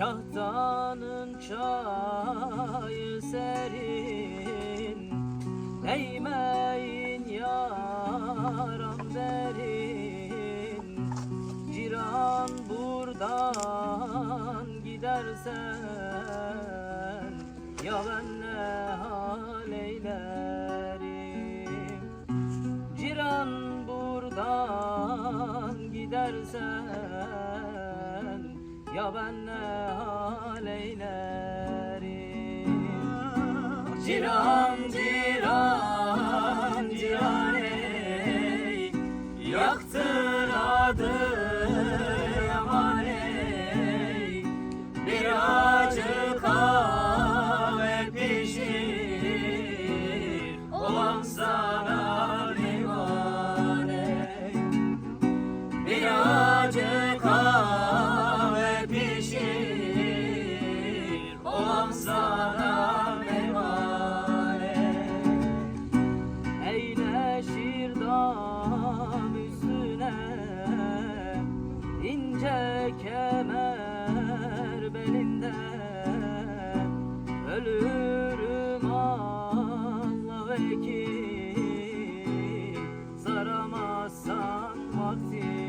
Kahtanın çayı serin Değmeyin yaram derin. Ciran buradan gidersen Ya ben ne hal eylerim? Ciran buradan gidersen ya ben ne hal eylerim Ciran ciran ciran ey. Yaktın adı yaman Bir acı kahve pişir. Olamsa talk